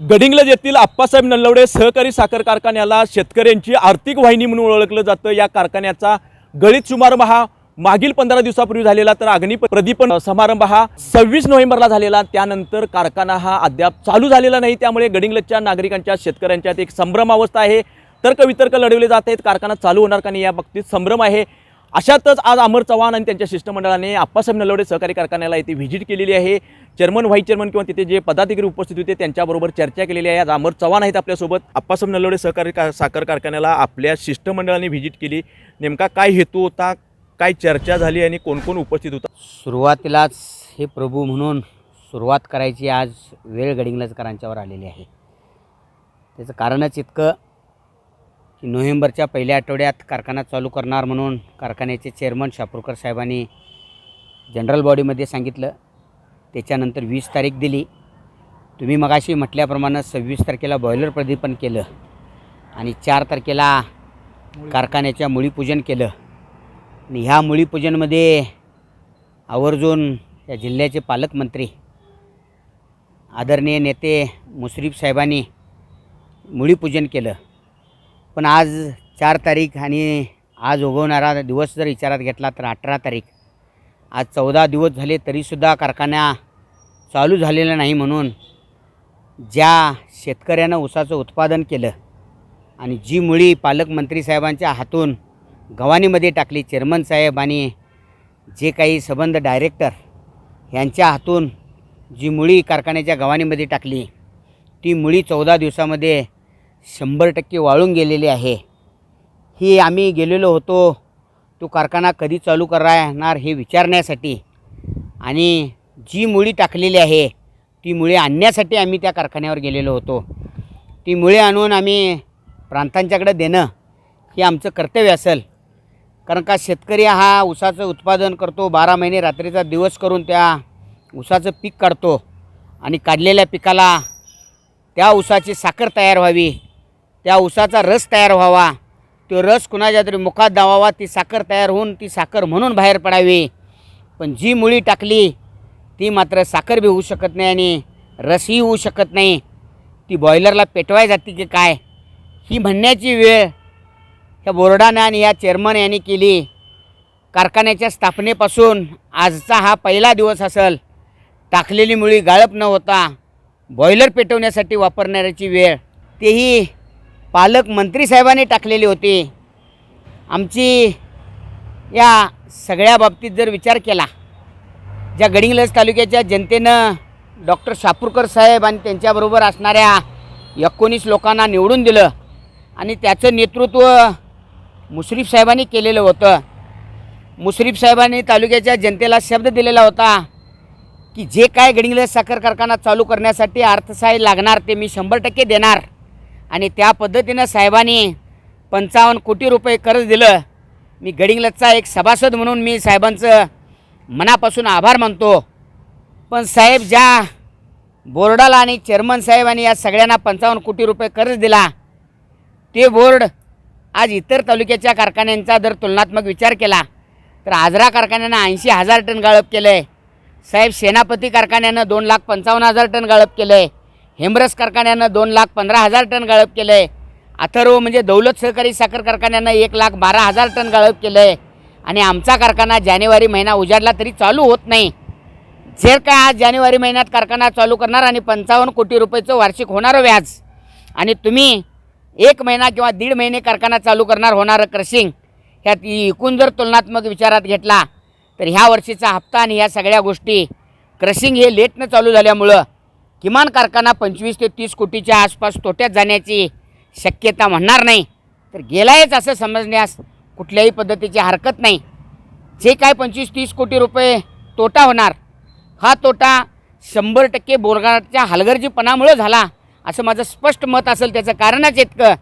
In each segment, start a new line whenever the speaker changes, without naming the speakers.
गडिंग्लज येथील आप्पासाहेब नल्लवडे सहकारी साखर कारखान्याला शेतकऱ्यांची आर्थिक वाहिनी म्हणून ओळखलं जातं. या कारखान्याचा गळीत शुभारंभ हा मागील पंधरा दिवसापूर्वी झालेला तर अग्नि प्रदीपन समारंभ हा सव्वीस नोव्हेंबरला झालेला. त्यानंतर कारखाना हा अद्याप चालू झालेला नाही. त्यामुळे गडिंग्लजच्या नागरिकांच्या शेतकऱ्यांच्यात एक संभ्रम अवस्था आहे. तर्कवितर्क लढवले जात आहेत. कारखाना चालू होणार का नाही या बाबतीत संभ्रम आहे. अशातच आज अमर चव्हाण आणि त्यांच्या शिष्टमंडळाने आप्पासाहेब नलवडे सहकारी कारखान्याला इथे व्हिजिट केलेली आहे. चेअरमन व्हाईस चेअरमन किंवा तिथे जे पदाधिकारी उपस्थित होते त्यांच्याबरोबर चर्चा केलेली आहे. आज अमर चव्हाण आहेत आपल्यासोबत. आप्पासाहेब नलवडे सहकारी का साखर कारखान्याला आपल्या शिष्टमंडळाने व्हिजिट केली. नेमका काय हेतू होता? काय चर्चा झाली आणि कोण कोण उपस्थित होता?
सुरुवातीलाच हे प्रभू म्हणून सुरुवात करायची आज वेळ गडिंगलजकरांच्यावर आलेली आहे. त्याचं कारणच इतकं की नोव्हेंबरच्या पहिल्या आठवड्यात कारखाना चालू करणार म्हणून कारखान्याचे चेअरमन शापूरकर साहेबांनी जनरल बॉडीमध्ये सांगितलं. त्याच्यानंतर वीस तारीख दिली. तुम्ही मगाशी म्हटल्याप्रमाणे सव्वीस तारखेला बॉयलर प्रदीपन केलं आणि चार तारखेला कारखान्याच्या मुळीपूजन केलं. आणि ह्या मुळीपूजनमध्ये आवर्जून या जिल्ह्याचे पालकमंत्री आदरणीय नेते मुश्रीफ साहेबांनी मुळीपूजन केलं. पण आज चार तारीख आणि आज उगवणारा दिवस जर विचारात घेतला तर अठरा तारीख. आज चौदा दिवस झाले तरीसुद्धा कारखाना चालू झालेला नाही म्हणून ज्या शेतकऱ्यानं ऊसाचं उत्पादन केलं आणि जी मुळी पालकमंत्री साहेबांच्या हातून गव्हाणीमध्ये टाकली चेअरमन साहेब आणि जे काही संबंध डायरेक्टर यांच्या हातून जी मुळी कारखान्याच्या गव्हाणीमध्ये टाकली ती मुळी चौदा दिवसामध्ये शंभर टक्के वाळून गेलेली आहे. ही आम्ही गेलेलो होतो. तो कारखाना कधी चालू करणार हे विचारण्यासाठी. आणि जी मुळी टाकलेली आहे ती मुळे आणण्यासाठी आम्ही त्या कारखान्यावर गेलेलो होतो. ती मुळे आणून आम्ही प्रांतांच्याकडे देणं हे आमचं कर्तव्य असेल. कारण का शेतकरी हा ऊसाचं उत्पादन करतो बारा महिने रात्रीचा दिवस करून त्या ऊसाचं पीक काढतो. आणि काढलेल्या पिकाला त्या ऊसाची साखर तयार व्हावी. त्या ऊसाचा रस तयार व्हावा. तो रस कुणाच्या तरी मुखात दावावा ती साखर तयार होऊन ती साखर म्हणून बाहेर पडावी. पण जी मुळी टाकली ती मात्र साखर बी होऊ शकत नाही आणि रसही होऊ शकत नाही. ती बॉयलरला पेटवाय जाते की काय? ही म्हणण्याची वेळ ह्या बोर्डानं आणि या चेअरमन यांनी केली. कारखान्याच्या स्थापनेपासून आजचा हा पहिला दिवस असेल. टाकलेली मुळी गाळप न होता बॉयलर पेटवण्यासाठी वापरणाऱ्याची वेळ. तेही पालकमंत्री साहेबांनी टाकलेली होती. आमची या सगळ्या बाबतीत जर विचार केला ज्या गडिंग्लज तालुक्याच्या जनतेनं डॉक्टर शापूरकर साहेब आणि त्यांच्याबरोबर असणाऱ्या एकोणीस लोकांना निवडून दिलं आणि त्याचं नेतृत्व मुश्रीफ साहेबांनी केलेलं होतं. मुश्रीफ साहेबांनी तालुक्याच्या जनतेला शब्द दिलेला होता की जे काय गडिंग्लज साखर कारखाना चालू करण्यासाठी अर्थसहाय्य लागणार ते मी शंभर टक्के देणार. आणि त्या पद्धतीनं साहेबांनी पंचावन्न कोटी रुपये कर्ज दिलं. मी गडिंग्लजचा एक सभासद म्हणून मी साहेबांचं मनापासून आभार मानतो. पण साहेब ज्या बोर्डाला आणि चेअरमन साहेब आणि या सगळ्यांना पंचावन्न कोटी रुपये कर्ज दिला ते बोर्ड आज इतर तालुक्याच्या कारखान्यांचा जर तुलनात्मक विचार केला तर आजरा कारखान्यानं ऐंशी हजार टन गाळप केलं आहे साहेब सेनापती कारखान्यानं दोन लाख पंचावन्न हजार टन गाळप केलं आहे हेमरस कारखान्यानं दोन लाख पंधरा हजार टन गाळप केलं आहे अथर्व म्हणजे दौलत सहकारी साखर कारखान्यानं एक लाख बारा हजार टन गाळप केलं आहे आणि आमचा कारखाना जानेवारी महिना उजाडला तरी चालू होत नाही. जर काय आज जानेवारी महिन्यात कारखाना चालू करणार आणि पंचावन्न कोटी रुपयेचं वार्षिक होणारं व्याज. आणि तुम्ही एक महिना किंवा दीड महिने कारखाना चालू करणार होणारं क्रशिंग. ह्यात एकूण जर तुलनात्मक विचारात घेतला तर ह्या वर्षीचा हप्ता आणि ह्या सगळ्या गोष्टी क्रशिंग हे लेटनं चालू झाल्यामुळं किमान कारखाना पंचवीस ते तीस कोटीच्या आसपास तोट्यात जाण्याची शक्यता म्हणणार नाही. तर गेलायच असं समजण्यास कुठल्याही पद्धतीची हरकत नाही. जे काय पंचवीस तीस कोटी रुपये तोटा होणार हा तोटा शंभर टक्के बोरगाच्या हलगर्जीपणामुळं झाला असं माझं स्पष्ट मत असेल त्याचं कारणच इतकं.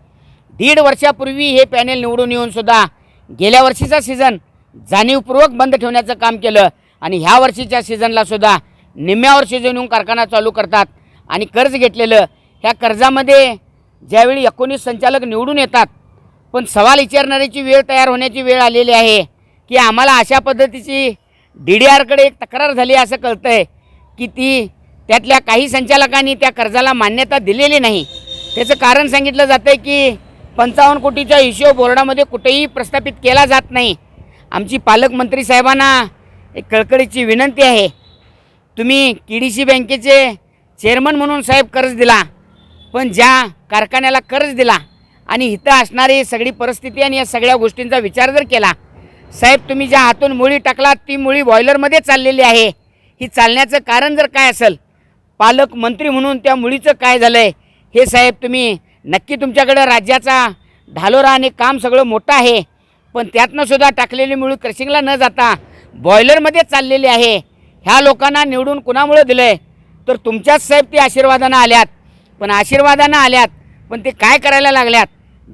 दीड वर्षापूर्वी हे पॅनेल निवडून येऊन सुद्धा गेल्या वर्षीचा सीझन जाणीवपूर्वक बंद ठेवण्याचं काम केलं आणि ह्या वर्षीच्या सीझनलासुद्धा निम्म्यावर सीझन येऊन कारखाना चालू करतात आणि कर्ज घेतलेलं ह्या कर्जामध्ये ज्यावेळी एकोणीस संचालक निवडून येतात पण सवाल विचारणाऱ्याची वेळ तयार होण्याची वेळ आलेली आहे की आम्हाला अशा पद्धतीची डी डी आरकडे एक तक्रार झाली असं कळतं आहे की ती त्यातल्या काही संचालकांनी त्या कर्जाला मान्यता दिलेली नाही. त्याचं कारण सांगितलं जातं आहे की पंचावन्न कोटीचा हिशोब बोर्डामध्ये कुठेही प्रस्थापित केला जात नाही. आमची पालकमंत्री साहेबांना एक कळकळीची विनंती आहे तुम्ही के डी सी बँकेचे चेअरमन म्हणून साहेब कर्ज दिला पण ज्या कारखान्याला कर्ज दिला आणि इथं असणारी सगळी परिस्थिती आणि या सगळ्या गोष्टींचा विचार जर केला साहेब तुम्ही ज्या हातून मुळी टाकलात ती मुळी बॉयलरमध्ये चाललेली आहे. ही चालण्याचं कारण जर काय असेल पालकमंत्री म्हणून त्या मुळीचं काय झालं आहे हे साहेब तुम्ही नक्की तुमच्याकडं राज्याचा ढालोरा आणि काम सगळं मोठं आहे पण त्यातनं सुद्धा टाकलेली मुळी क्रशिंगला न जाता बॉयलरमध्ये चाललेली आहे. ह्या लोकांना निवडून कुणामुळं दिलं आहे तर तुमच्याच साहेब ते आशीर्वादानं आल्यात. पण आशीर्वादानं आल्यात पण ते काय करायला लागल्यात?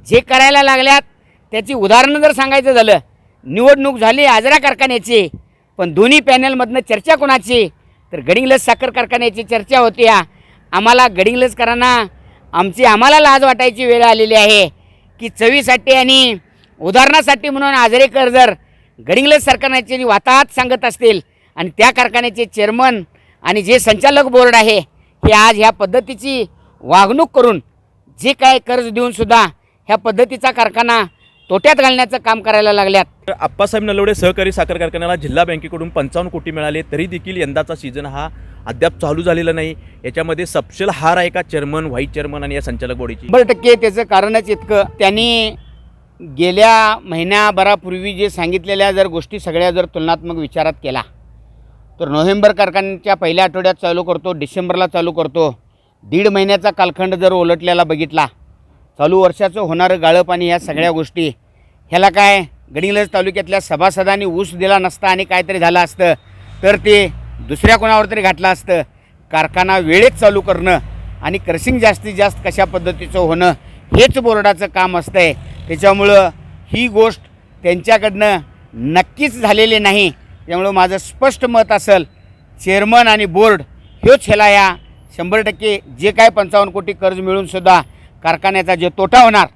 जे करायला लागल्यात त्याची उदाहरणं जर सांगायचं झालं निवडणूक झाली आजरा कारखान्याची पण दोन्ही पॅनलमधनं चर्चा कोणाची? तर गडिंग्लज साखर कारखान्याची चर्चा होती आम्हाला आम्हाला गडिंग्लजकरांना आमची आम्हाला लाज वाटायची वेळ आलेली आहे की चवीसाठी आणि उदाहरणासाठी म्हणून आजरेकर जर गडिंग्लज सरकारची वाताहत सांगत असतील. आणि त्या कारखान्याचे चेअरमन आणि जे संचालक बोर्ड आहे हे आज ह्या पद्धतीची वागणूक करून जे काय कर्ज देऊन सुद्धा ह्या पद्धतीचा कारखाना तोट्यात घालण्याचं काम करायला लागल्यात.
आप्पासाहेब नलवडे सहकारी साखर कारखान्याला जिल्हा बँकेकडून पंचावन्न कोटी मिळाले तरी देखील यंदाचा सीझन हा अद्याप चालू झालेला नाही. याच्यामध्ये सपशेल हार आहे का चेअरमन व्हाईस चेअरमन आणि या संचालक बॉडीची
शंभर टक्के त्याचं कारणच इतकं. त्यांनी गेल्या महिन्याभरापूर्वी जे सांगितलेल्या जर गोष्टी सगळ्या जर तुलनात्मक विचारात केला तर नोव्हेंबर कारखान्याच्या पहिल्या आठवड्यात चालू करतो डिसेंबरला चालू करतो. दीड महिन्याचा कालखंड जर ओलटलेला बघितला चालू वर्षाचं होणारं गाळप आणि ह्या सगळ्या गोष्टी. ह्याला काय? गडिंगलज तालुक्यातल्या सभासदांनी ऊस दिला नसता आणि काहीतरी झालं असतं. तर ते दुसऱ्या कोणावर तरी घातलं असतं. कारखाना वेळेत चालू करणं आणि क्रशिंग जास्तीत जास्त कशा पद्धतीचं होणं हेच बोर्डाचं काम असतं आहे त्याच्यामुळं ही गोष्ट त्यांच्याकडनं नक्कीच झालेली नाही. त्यामुळं माझं स्पष्ट मत असेल चेअरमन आणि बोर्ड ह्योच ह्याला या. शंभर टक्के जे काय पंचावन्न कोटी कर्ज मिळूनसुद्धा कारखान्याचा जे तोटा होणार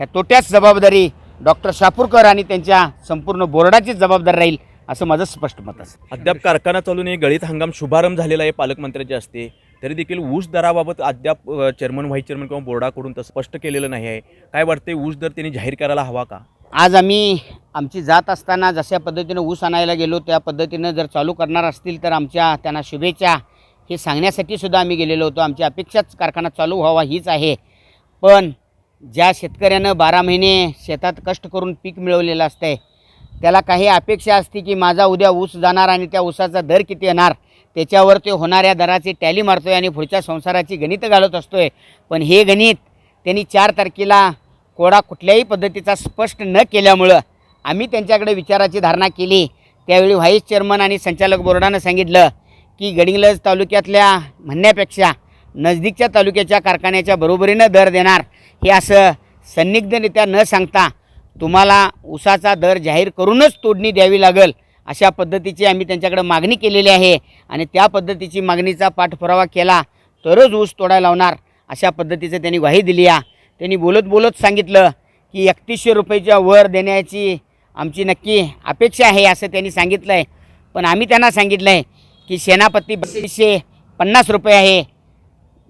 ह्या तोट्याच जबाबदारी डॉक्टर शापूरकर आणि त्यांच्या संपूर्ण बोर्डाचीच जबाबदारी राहील असं माझं स्पष्ट मत असेल.
अद्याप कारखाना चालून हे गळीत हंगाम शुभारंभ झालेला आहे पालकमंत्र्याच्या असते तरी देखील ऊस दराबाबत अद्याप चेअरमन व्हाईस चेअरमन किंवा बोर्डाकडून तसं स्पष्ट केलेलं नाही आहे. काय वाटते ऊस दर त्यांनी जाहीर करायला हवा का?
आज आम्ही आमची जात असताना जशा पद्धतीनं ऊस आणायला गेलो त्या पद्धतीनं जर चालू करणार असतील तर आमच्या त्यांना शुभेच्छा. हे सांगण्यासाठी सुद्धा आम्ही गेलेलो होतो. आमची अपेक्षाच कारखाना चालू व्हावा हीच आहे. पण ज्या शेतकऱ्यानं बारा महिने शेतात कष्ट करून पीक मिळवलेलं असतंय त्याला काही अपेक्षा असते की माझा उद्या ऊस जाणार आणि त्या ऊसाचा दर किती येणार त्याच्यावर ते होणाऱ्या दराची टॅली मारतोय आणि पुढच्या संसाराची गणितं घालत असतोय. पण हे गणित त्यांनी चार तारखेला कोडा कुठल्याही पद्धतीचा स्पष्ट न केल्यामुळं आम्ही त्यांच्याकडे विचाराची धारणा केली. त्यावेळी व्हाईस चेअरमन आणि संचालक बोर्डानं सांगितलं की गडिंग्लज तालुक्यातल्या म्हणण्यापेक्षा नजदीकच्या तालुक्याच्या कारखान्याच्या बरोबरीनं दर देणार हे असं संदिग्धरित्या न सांगता तुम्हाला ऊसाचा दर जाहीर करूनच तोडणी द्यावी लागेल अशा पद्धतीची आम्ही त्यांच्याकडे मागणी केलेली आहे आणि त्या पद्धतीची मागणीचा पाठपुरावा केला तरच ऊस तोडायला लावणार अशा पद्धतीचं त्यांनी ग्वाही दिली आहे. त्यांनी बोलत बोलत सांगितलं की एकतीसशे रुपयाच्या वर देण्याची आमची नक्की अपेक्षा आहे असं त्यांनी सांगितलं आहे पण आम्ही त्यांना सांगितलं आहे की सेनापती बत्तीसशे पन्नास रुपये आहे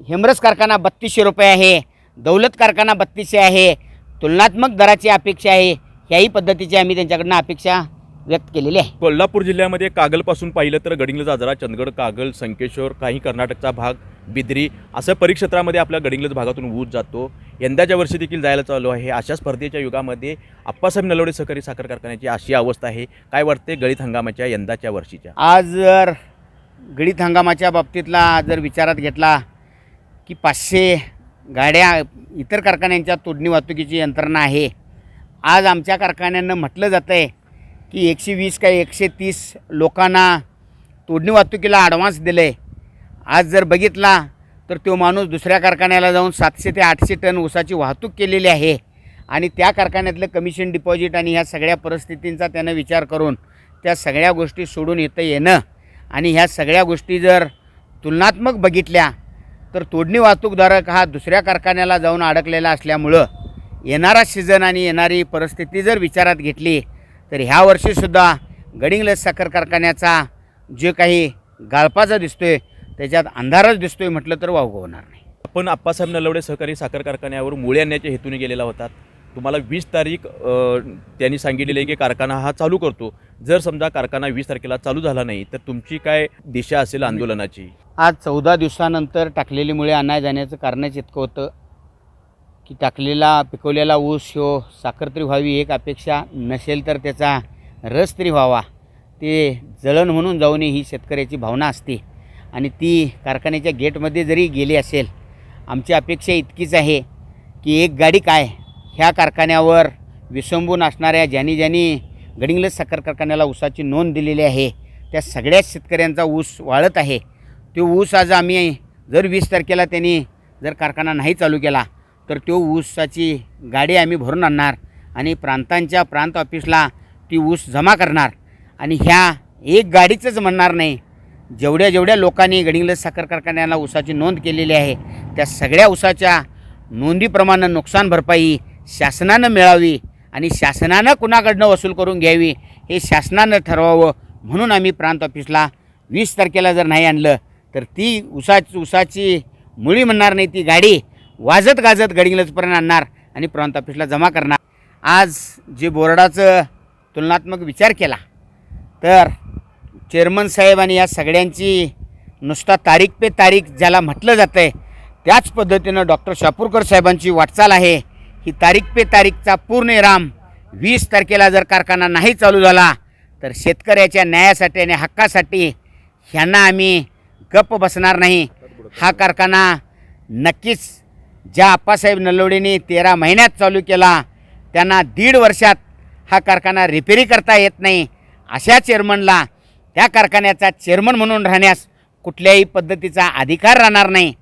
हेमरस कारखाना बत्तीसशे रुपये आहे दौलत कारखाना बत्तीसशे आहे तुलनात्मक दराची अपेक्षा आहे ह्याही पद्धतीची आम्ही त्यांच्याकडनं अपेक्षा व्यक्त केलेली आहे.
कोल्हापूर जिल्ह्यामध्ये कागलपासून पाहिलं तर गडिंग्लज आजरा चंदगड कागल संकेश्वर काही कर्नाटकचा भाग बिद्री असं परिक्षेत्रामध्ये आपल्या गडिंग्लज भागातून ऊस जातो. यंदाच्या वर्षी देखील जायला चालू आहे. अशा स्पर्धेच्या युगामध्ये आप्पासाहेब नलवडे सहकारी साखर कारखान्याची अशी अवस्था आहे. काय वाटते गळीत हंगामाच्या यंदाच्या वर्षीच्या?
आज जर गळीत हंगामाच्या बाबतीतला जर विचारात घेतला की पाचशे गाड्या इतर कारखान्यांच्या तोडणी वाहतुकीची यंत्रणा आहे. आज आमच्या कारखान्यानं म्हटलं जातं आहे की एकशे वीस काय एकशे तीस लोकांना तोडणी वाहतुकीला ॲडव्हान्स दिलं आहे आज जर बघितला तर तो माणूस दुसऱ्या कारखान्याला जाऊन सातशे ते आठशे टन ऊसाची वाहतूक केलेली आहे. आणि त्या कारखान्यातलं कमिशन डिपॉझिट आणि ह्या सगळ्या परिस्थितींचा त्यानं विचार करून त्या सगळ्या गोष्टी सोडून येतं येणं. आणि ह्या सगळ्या गोष्टी जर तुलनात्मक बघितल्या तर तोडणी वाहतूकधारक हा दुसऱ्या कारखान्याला जाऊन अडकलेला असल्यामुळं येणारा सीझन आणि येणारी परिस्थिती जर विचारात घेतली तर ह्या वर्षीसुद्धा गडिंग्लज साखर कारखान्याचा जे काही गाळपाचा दिसतोय त्याच्यात अंधारच दिसतोय म्हटलं तर वावगं होणार नाही.
आपण आप्पासाहेब नलवडे सहकारी साखर कारखान्यावर मुळे आणण्याच्या हेतूने गेलेला होता तुम्हाला वीस तारीख त्यांनी सांगितलेली आहे की कारखाना हा चालू करतो. जर समजा कारखाना वीस तारखेला चालू झाला नाही तर तुमची काय दिशा असेल आंदोलनाची?
आज चौदा दिवसानंतर टाकलेली मुळे आणाय जाण्याचं कारणच इतकं होतं की टाकलेला पिकवलेला ऊस ह्यो साखर तरी व्हावी एक अपेक्षा नसेल तर त्याचा रस तरी व्हावा. ते जळण म्हणून जाऊ नये ही शेतकऱ्याची भावना असते. आणि ती कारखान्याच्या गेटमध्ये जरी गेली असेल आमची अपेक्षा इतकीच आहे की एक गाडी काय ह्या कारखान्यावर विसंबून असणाऱ्या ज्यांनी ज्यांनी गडिंग्लज साखर कारखान्याला ऊसाची नोंद दिलेली आहे त्या सगळ्याच शेतकऱ्यांचा ऊस वाळत आहे. तो ऊस आज आम्ही जर वीस तारखेला त्यांनी जर कारखाना नाही चालू केला तर तो ऊसाची गाडी आम्ही भरून आणणार आणि प्रांतांच्या प्रांत ऑफिसला ती ऊस जमा करणार. आणि ह्या एक गाडीचंच म्हणणार नाही जेवढ्या जेवढ्या लोकांनी गडिंग्लज साखर कारखान्याला ऊसाची नोंद केलेली आहे त्या सगळ्या ऊसाच्या नोंदीप्रमाणे नुकसान भरपाई शासनानं मिळावी आणि शासनानं कुणाकडनं वसूल करून घ्यावी हे शासनानं ठरवावं म्हणून आम्ही प्रांत ऑफिसला वीस तारखेला जर नाही आणलं तर ती उसा उसाची मुळी म्हणणार नाही ती गाडी वाजत गाजत गडिंग्लजपर्यंत आणणार आणि प्रांत ऑफिसला जमा करणार. आज जे बोर्डाचं तुलनात्मक विचार केला तर चेअरमन साहेब आणि या सगळ्यांची नुसता तारीख पे तारीख ज्याला म्हटलं जातं आहे त्याच पद्धतीनं डॉक्टर शापूरकर साहेबांची वाटचाल आहे. ही तारीख पे तारीखचा पूर्ण राम वीस तारखेला जर कारखाना नाही चालू झाला तर शेतकऱ्याच्या न्यायासाठी आणि हक्कासाठी ह्यांना आम्ही गप्प बसणार नाही. हा कारखाना नक्कीच ज्या आप्पासाहेब नल्लोडेंनी तेरा महिन्यात चालू केला त्यांना दीड वर्षात हा कारखाना रिपेरी करता येत नाही. अशा चेअरमनला त्या कारखान्याचा चेअरमन म्हणून राहण्यास कुठल्याही पद्धतीचा अधिकार राहणार नाही.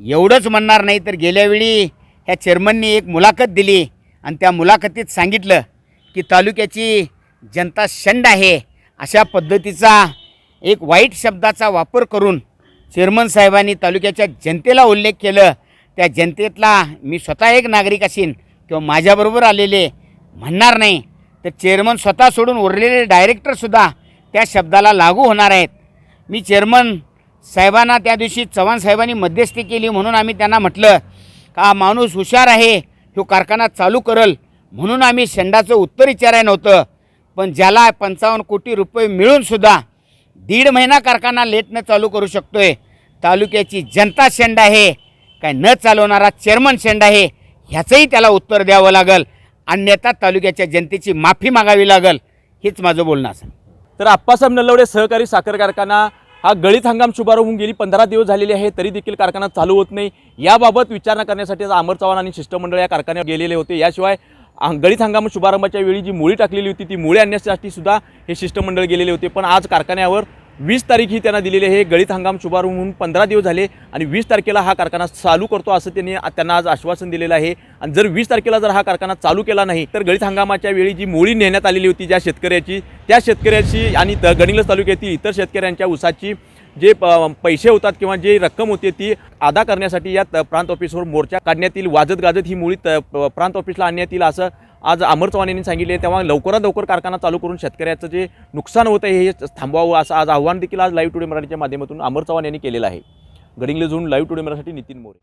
एवढंच म्हणणार नाही तर गेल्यावेळी ह्या चेअरमननी एक मुलाखत दिली आणि त्या मुलाखतीत सांगितलं की तालुक्याची जनता शंड आहे. अशा पद्धतीचा एक वाईट शब्दाचा वापर करून चेअरमन साहेबांनी तालुक्याच्या जनतेला उल्लेख केलं. त्या जनतेतला मी स्वतः एक नागरिक असेन किंवा माझ्याबरोबर आलेले म्हणणार नाही. तर चेअरमन स्वतः सोडून उरलेले डायरेक्टरसुद्धा त्या शब्दाला लागू होणार आहेत. मी चेअरमन साहेबांना त्या दिवशी चव्हाण साहेबांनी मध्यस्थी केली म्हणून आम्ही त्यांना म्हटलं का हा माणूस हुशार आहे तो कारखाना चालू करल. म्हणून आम्ही शेंडाचं उत्तर विचाराय नव्हतं. पण ज्याला पंचावन्न कोटी रुपये मिळूनसुद्धा दीड महिना कारखाना लेटनं चालू करू शकतो आहे तालुक्याची जनता शेंड आहे काय न चालवणारा चेअरमन शेंड आहे ह्याचंही त्याला उत्तर द्यावं लागल. अन्यथा तालुक्याच्या जनतेची माफी मागावी लागल. हेच माझं बोलणं असं.
तर आप्पासाहेब नल्लवडे सहकारी साखर कारखाना हा गळीत हंगाम शुभारंभ होऊन गेली पंधरा दिवस झालेले आहे तरी देखील कारखाना चालू होत नाही. याबाबत विचारणा करण्यासाठी अमर चव्हाण आणि शिष्टमंडळ या कारखान्यावर गेलेले होते. याशिवाय गळीत हंगाम शुभारंभाच्या वेळी जी मुळी टाकलेली होती ती मुळी आणण्यासाठी सुद्धा हे शिष्टमंडळ गेलेले होते. पण आज कारखान्यावर वीस तारीख ही त्यांना दिलेली आहे. गळीत हंगाम शुभारंभ होऊन पंधरा दिवस झाले आणि वीस तारखेला हा कारखाना चालू करतो असं त्यांनी त्यांना आज आश्वासन दिलेलं आहे. आणि जर वीस तारखेला जर हा कारखाना चालू केला नाही तर गळीत हंगामाच्या वेळी जी मोळी नेण्यात आलेली होती ज्या शेतकऱ्याची त्या शेतकऱ्याची आणि त गडिंग्लज तालुक्यातील इतर शेतकऱ्यांच्या ऊसाची जे प- पैसे होतात किंवा जे रक्कम होते ती अदा करण्यासाठी या त- प्रांत ऑफिसवर मोर्चा काढण्यात येईल. वाजत गाजत ही मुळी त- प्रांत ऑफिसला आणण्यात येईल असं आज अमर चव्हाण यांनी सांगितले तेव्हा लवकरात लवकर कारखाना चालू करून शेतकऱ्याचं जे नुकसान होतं हे थांबवावं असं आज आव्हान देखील आज लाईव्ह टुडे मराठीच्या माध्यमातून अमर चव्हाण यांनी केलेलं आहे. Gadhinglaj zone live today Marathi Nitin More.